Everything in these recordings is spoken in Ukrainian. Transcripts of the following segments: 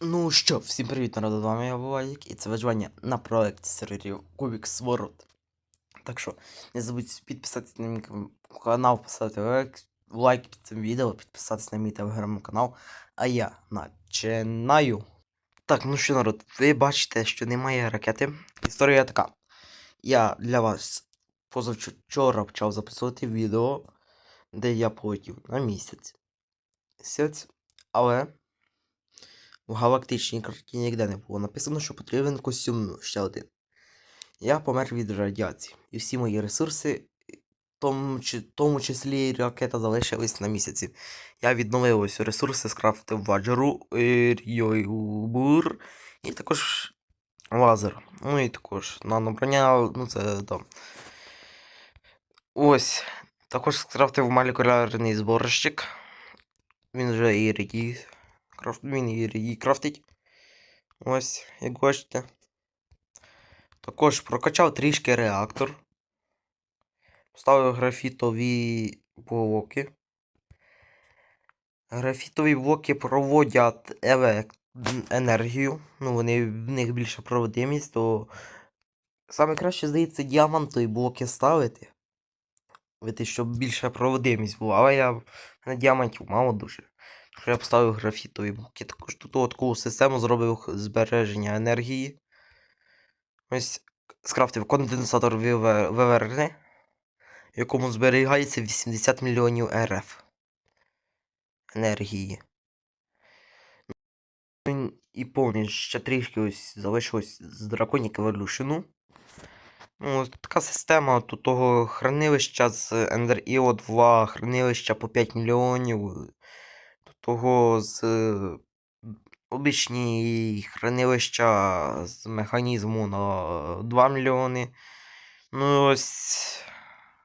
Ну що, всім привіт, народ, з вами я Владик, і це виживання на проєкті серверів Кубік Сворот. Так що, не забудьте підписатися на мій канал, поставити лайк, лайк під цим відео, підписатися на мій телеграм-канал, а я починаю. Так, ну що, народ, ви бачите, що немає ракети. Історія така. Я для вас позавчора почав записувати відео, де я полетів на місяць. Місяць, але в галактичній карті ніде не було написано, що потрібен костюм ну, ще один. Я помер від радіації. І всі мої ресурси, в тому, чи- тому числі ракета, залишились на місяці. Я відновив ось ресурси, скрафтив ваджеру, рйойбур і також лазер. Ну і також наноброня, ну це там. Ось. Також скрафтив молекулярний зборщик. Він вже і ріді. Він і ріді крафтить. Ось, як бачите. Також прокачав трішки реактор. Поставив графітові блоки. Графітові блоки проводять енергію. Ну, вони в них більша проводимість, то саме краще, здається, діамантові блоки ставити. Вити, щоб більша проводимість була. Але я мене діамантів мало дуже. Що я поставив графітові блоки. Також тут таку систему зробив збереження енергії. Ось скрафтив конденсатор ВВ- ВВР, в якому зберігається 80 мільйонів РФ енергії. І повністю ще трішки ось залишилось з Draconic Evolution. Ну, така система тут того хранилища з Ender EO 2, хранилища по 5 мільйонів. Того з обичні хранилища з механізму на 2 мільйони. Ну ось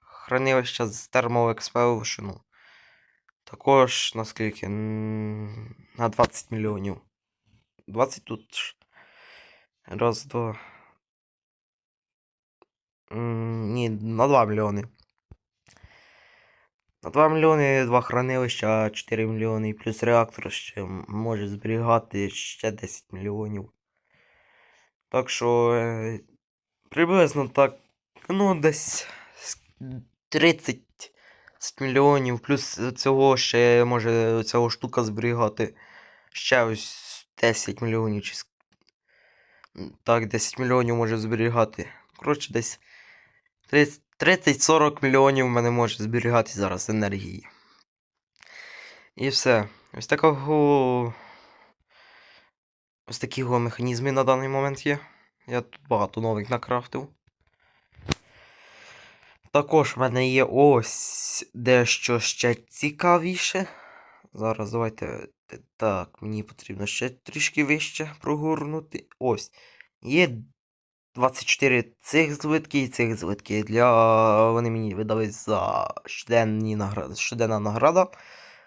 хранилища з Thermal Також наскільки? На 20 мільйонів. 20 тут. Раз, два. Ні, на 2 мільйони. На 2 мільйони, 2 хранилища, 4 мільйони плюс реактор ще може зберігати ще 10 мільйонів. Так що е, приблизно так, ну, десь 30 мільйонів, плюс цього ще може цього штука зберігати ще ось 10 мільйонів. Чи... Так, 10 мільйонів може зберігати. Коротше, десь 30 30-40 мільйонів в мене може зберігати зараз енергії. І все. Ось такого. Ось такі го механізми на даний момент є. Я тут багато нових накрафтив. Також в мене є ось дещо ще цікавіше. Зараз давайте. Так, мені потрібно ще трішки вище прогорнути. Ось. Є 24 цих злитки і цих злитки. Для... Вони мені видали за щоденні награди. щоденна награда.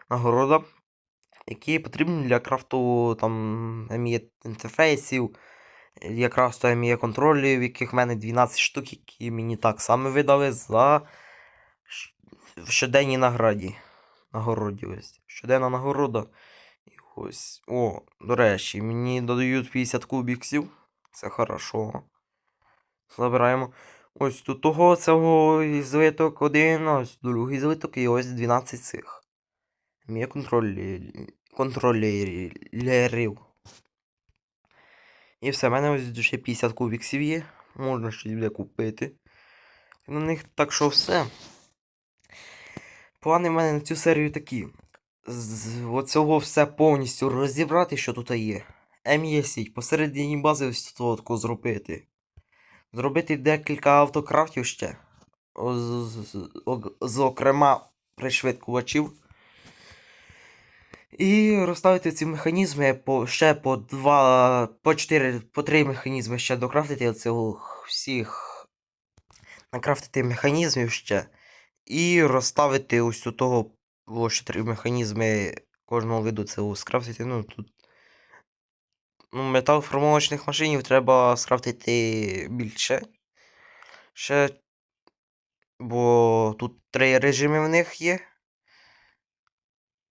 Нагорода. Які потрібні для крафту там ME інтерфейсів. Якраз то ME контролів, яких в мене 12 штук, які мені так само видали за щоденній награді. Нагороді ось. Щоденна нагорода. І ось. О, до речі, мені додають 50 кубіксів. Це хорошо. Забираємо. Ось тут того цього злиток один, ось другий злиток і ось 12 цих. Мій контролерів. І все, в мене ось ще 50 кубіксів є. Можна щось буде купити. На них так що все. Плани в мене на цю серію такі. З оцього все повністю розібрати, що тут є. Ем сіть посередині бази ось тут зробити. Зробити декілька автокрафтів ще. Зокрема, пришвидкувачів. І розставити ці механізми по, ще по два, по чотири, по три механізми ще докрафтити оцих всіх. Накрафтити механізмів ще. І розставити ось у того ось чотири механізми кожного виду цього скрафтити. Ну тут. Ну, металоформовочних машинів треба скрафтити більше. Ще. Бо тут три режими в них є.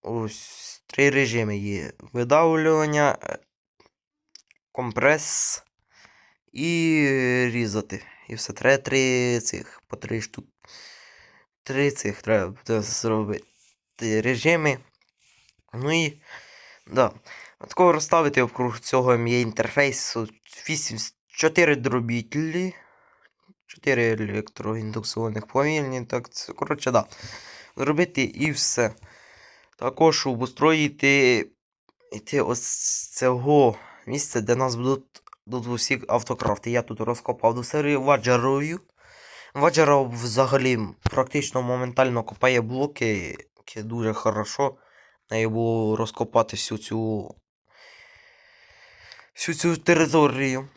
Ось три режими є. Видавлювання, е, компрес і різати. І все. Треба три цих по три штук. Три цих треба зробити режими. Ну і. Да. Такого розставити округ цього є інтерфейсу 8, 4 дробітелі. 4 електроіндуксованих повільні. Так, це, коротше, да. Зробити і все. Також обустроїти йти ось цього місця, де нас будуть, будуть усі автокрафти. Я тут розкопав до серії ваджерою. Ваджера взагалі практично моментально копає блоки, дуже хорошо. Нею було розкопати всю цю всю цю територію.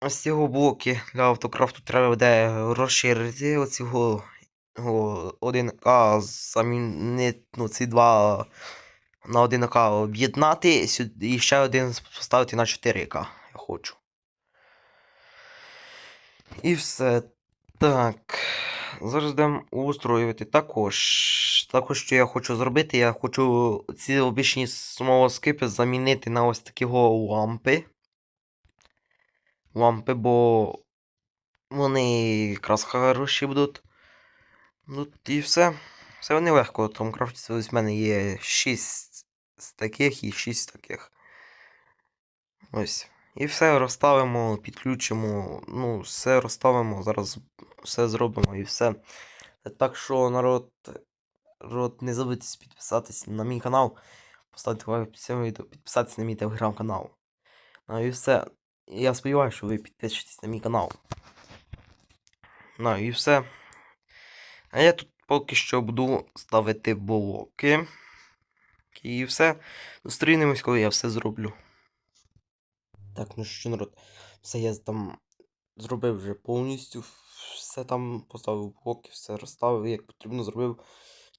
Ось ці блоки для автокрафту треба буде розширити. Оцього один к замінити, ну, ці два на 1К об'єднати і ще один поставити на 4К. Я хочу. І все. Так. Зараз будемо устроювати. Також. Також, що я хочу зробити, я хочу ці обічні смолоскипи замінити на ось такі лампи. Лампи, бо вони якраз хороші будуть. Ну і все. Все вони легко. Там крафті ось в мене є 6 з таких і 6 таких. Ось. І все розставимо, підключимо. Ну, все розставимо, зараз все зробимо і все. Так що, народ, народ не забудьте підписатися на мій канал, поставити лайк під цим відео, підписатися на мій телеграм-канал. Ну і все. Я сподіваюся, що ви підпишетесь на мій канал. Ну і все. А я тут поки що буду ставити блоки. І все. Зустрінемось, коли я все зроблю. Так, ну що, народ, все я там зробив вже повністю. Все там поставив блоки, все розставив, як потрібно зробив.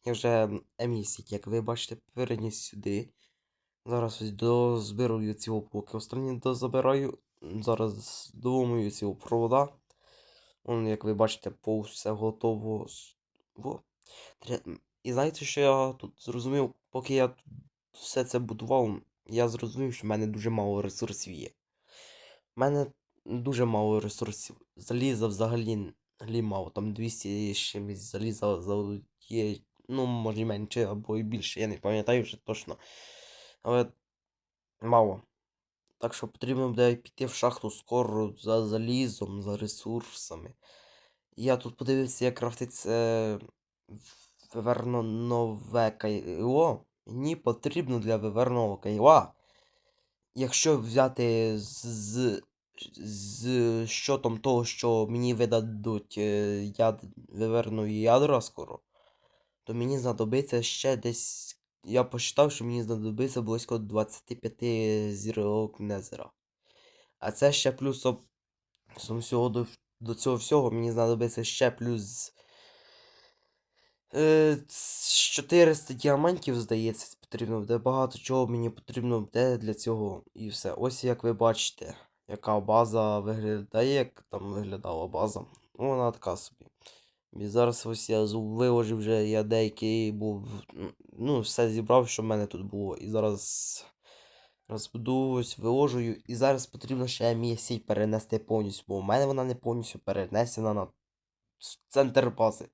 Я вже емісік, як ви бачите, переніс сюди. Зараз ось дозбираю ці блоки. Останні дозабираю. Зараз доломую ці провода. Вон, як ви бачите, по все готово. Во. І знаєте, що я тут зрозумів, поки я все це будував, я зрозумів, що в мене дуже мало ресурсів є. У мене дуже мало ресурсів. Заліза взагалі мало. Там 200 з чимось заліза є. Ну, може менше або і більше, я не пам'ятаю вже точно. Але мало. Так що потрібно буде піти в шахту скоро за залізом, за ресурсами. Я тут подивився, як крафтиться виверно нове кайло. Мені потрібно для виверного кайла. Якщо взяти з, з, з щотом того, що мені видадуть е, яд, виверної ядра скоро, то мені знадобиться ще десь. Я посчитав, що мені знадобиться близько 25 зірок Незера. А це ще плюс до, до цього всього мені знадобиться ще плюс. Е, ц- 400 діамантів, здається, потрібно буде. Багато чого мені потрібно буде для цього. І все. Ось як ви бачите, яка база виглядає, як там виглядала база. Ну, вона така собі. І зараз ось я виложив вже, я деякий був. Ну, все зібрав, що в мене тут було. І зараз розбуду, ось виложую. І зараз потрібно ще мій сіть перенести повністю, бо в мене вона не повністю перенесена на центр бази.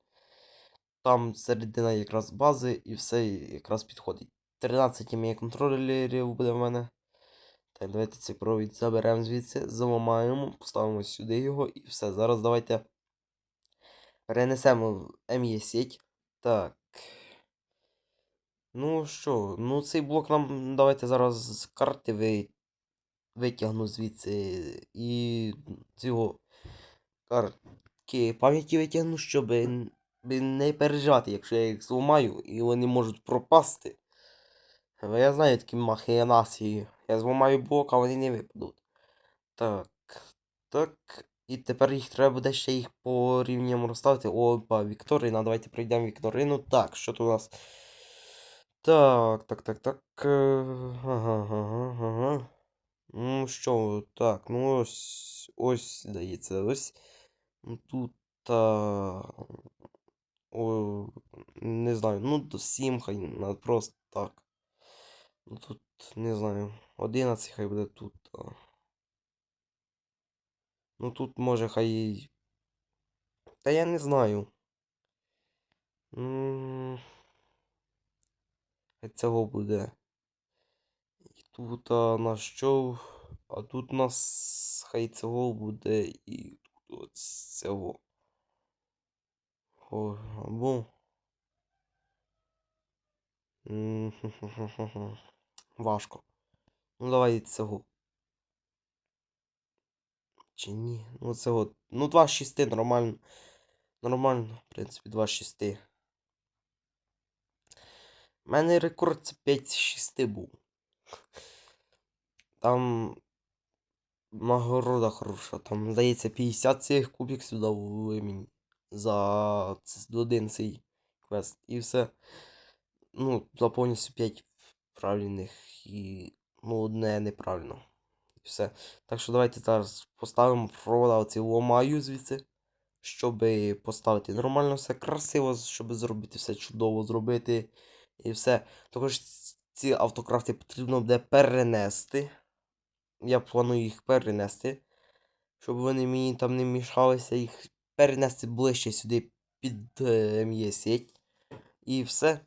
Там середина якраз бази і все якраз підходить. 13 ім'я контролерів буде в мене. Так, давайте цей провід заберемо звідси, заламаємо, поставимо сюди його і все. Зараз давайте перенесемо в сеть. Так. Ну що, ну цей блок нам давайте зараз з карти ви... витягну звідси і цього картки пам'яті витягну, щоб не переживати, якщо я їх зламаю і вони можуть пропасти. Бо я знаю такі махінації. Я зламаю блок, а вони не випадуть. Так. Так. І тепер їх треба буде ще їх по рівням розставити. Опа, Вікторина. Давайте пройдемо Вікторину. Так, що тут у нас? Так, так, так, так. е, Ага, ага, ага. Ну що, так, ну ось. Ось, здається, ось. Ну, Тут. Та... О, не знаю, ну до 7 хай просто так. Ну тут не знаю. 11 хай буде тут. Ну тут може хай. Та я не знаю. Хай цього буде. І тут а, на що? А тут у нас хай цього буде і тут от цього. О, хе-хе-хе-хе. Важко. Ну давай цього. Чи ні? Ну цього. Ну 2 6 нормально. Нормально, в принципі, 2 6. У мене рекорд це 5 6 був. Там нагорода хороша. Там, здається, 50 цих кубиків дали мені за один цей квест. І все. Ну, за повністю 5 правильних і ну, одне неправильно. І все. Так що давайте зараз поставимо провода оці ломаю звідси. Щоб поставити нормально все красиво, щоб зробити все чудово зробити. І все. Також ці автокрафти потрібно буде перенести. Я планую їх перенести. Щоб вони мені там не мішалися, їх перенести ближче сюди під е, сеть. І все.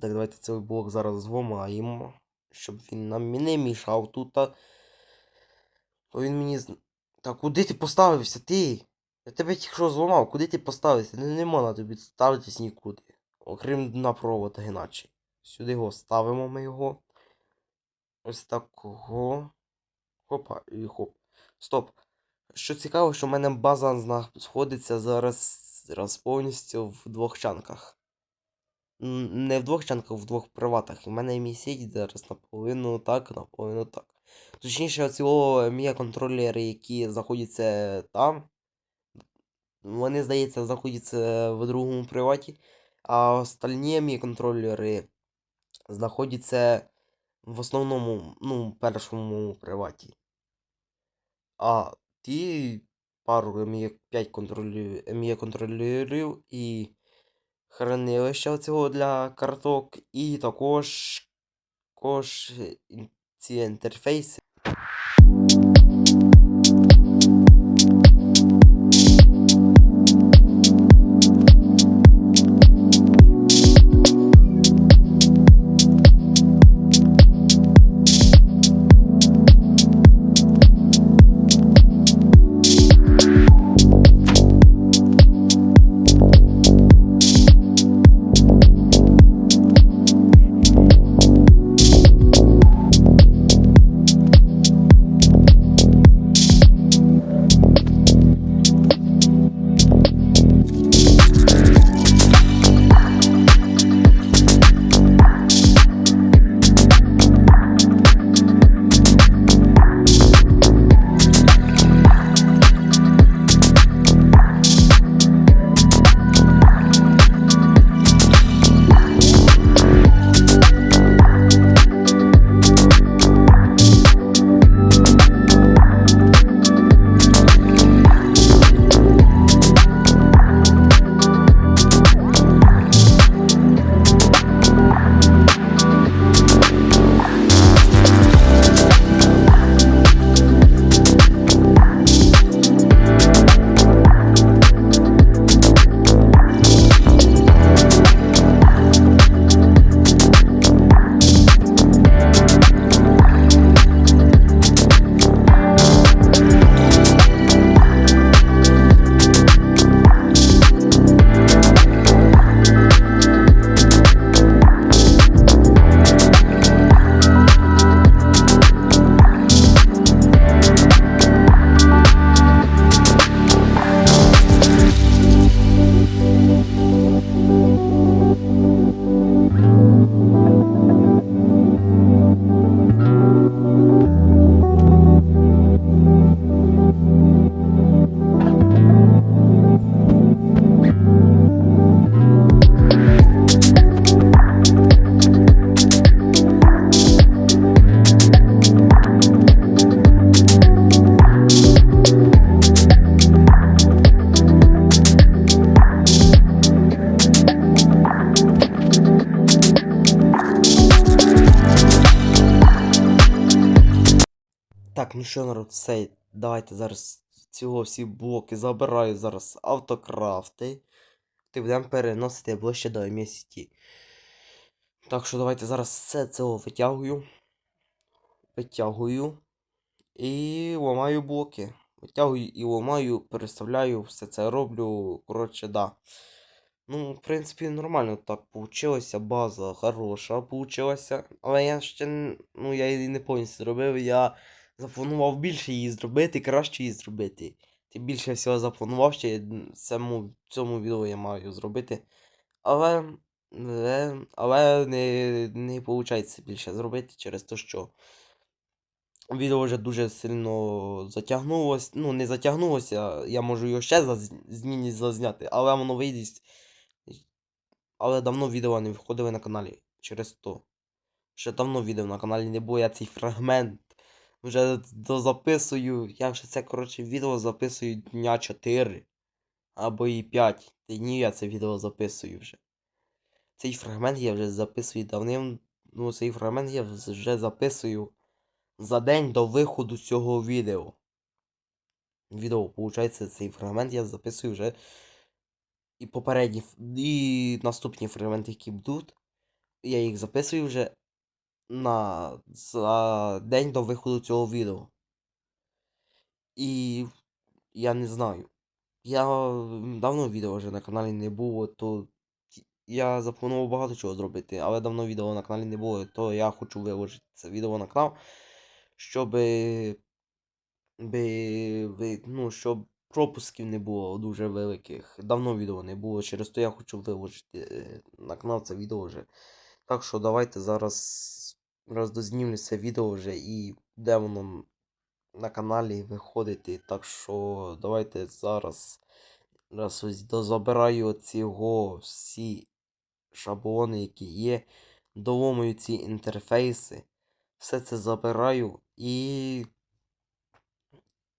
Так, давайте цей блок зараз зламаємо. Щоб він нам не мішав тут. Бо він мені. з- Та куди ти поставився, ти? Я тебе тільки що зламав, куди ти поставився? Не, не можна тобі ставитись нікуди. Окрім на провод іначе. Сюди його ставимо ми його. Ось такого. Хопа і хоп. Стоп. Що цікаво, що в мене база знаходиться зараз, зараз повністю в двох чанках. Не в двох чанках, в двох приватах. І в мене мій сеть зараз наполовину так, наполовину так. Точніше, оці мій контролери, які знаходяться там. Вони, здається, знаходяться в другому приваті. А остальні мій контролери знаходяться в основному, ну, першому приваті. А ті пару мій 5 контролерів, мій контролерів і хранилища цього для карток, і також, також ці інтерфейси. Що, народ, все, давайте зараз цього всі блоки забираю зараз автокрафти. Ти будемо переносити ближче до MST. Так що давайте зараз все це витягую. Витягую. І ламаю блоки. Витягую і ламаю, переставляю, все це роблю. Коротше, да. Ну, в принципі, нормально так получилося. База хороша получилася. Але я ще ну, я її не повністю зробив. Я запланував більше її зробити, краще її зробити. Тим більше всього запланував ще н- цьому, відео я маю зробити. Але, але, але не, не виходить більше зробити через те, що відео вже дуже сильно затягнулося. Ну, не затягнулося, я можу його ще заз... зазняти, але воно вийде. Але давно відео не виходили на каналі через то. Ще давно відео на каналі не було, я цей фрагмент вже дозаписую. Я вже це, коротше, відео записую дня 4 або і 5 днів я це відео записую вже. Цей фрагмент я вже записую давним. Ну, цей фрагмент я вже записую за день до виходу цього відео. Відео, виходить, цей фрагмент я записую вже. І попередні, і наступні фрагменти, які будуть, я їх записую вже на за день до виходу цього відео. І я не знаю. Я давно відео вже на каналі не було, то я запланував багато чого зробити, але давно відео на каналі не було, то я хочу виложити це відео на канал, щоб, би, ну, щоб пропусків не було дуже великих. Давно відео не було, через то я хочу виложити е, на канал це відео вже. Так що давайте зараз роздознімлю це відео вже і де воно на каналі виходити. Так що давайте зараз раз ось дозабираю цього всі шаблони, які є. Доломую ці інтерфейси. Все це забираю і.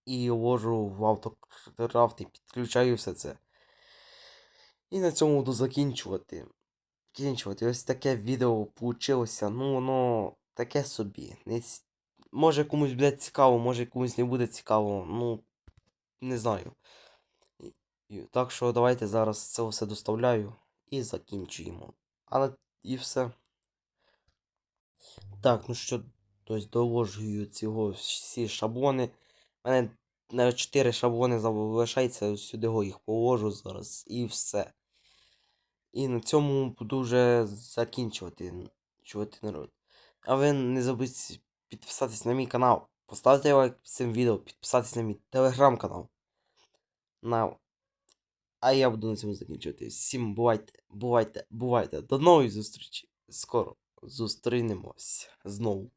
І ложу в автокрафт і підключаю все це. І на цьому буду закінчувати. Закінчувати. Ось таке відео получилося. Ну, воно таке собі. Не... Може комусь буде цікаво, може комусь не буде цікаво. Ну, не знаю. Так що давайте зараз це все доставляю і закінчуємо. Але і все. Так, ну що, тобто доложую цього всі шаблони. У мене на 4 шаблони залишається, сюди го їх положу зараз і все. І на цьому буду вже закінчувати чувати народ. А ви не забудьте підписатись на мій канал, поставити лайк під цим відео, підписатись на мій телеграм-канал. На... А я буду на цьому закінчувати. Всім бувайте, бувайте, бувайте. До нової зустрічі. Скоро зустрінемось знову.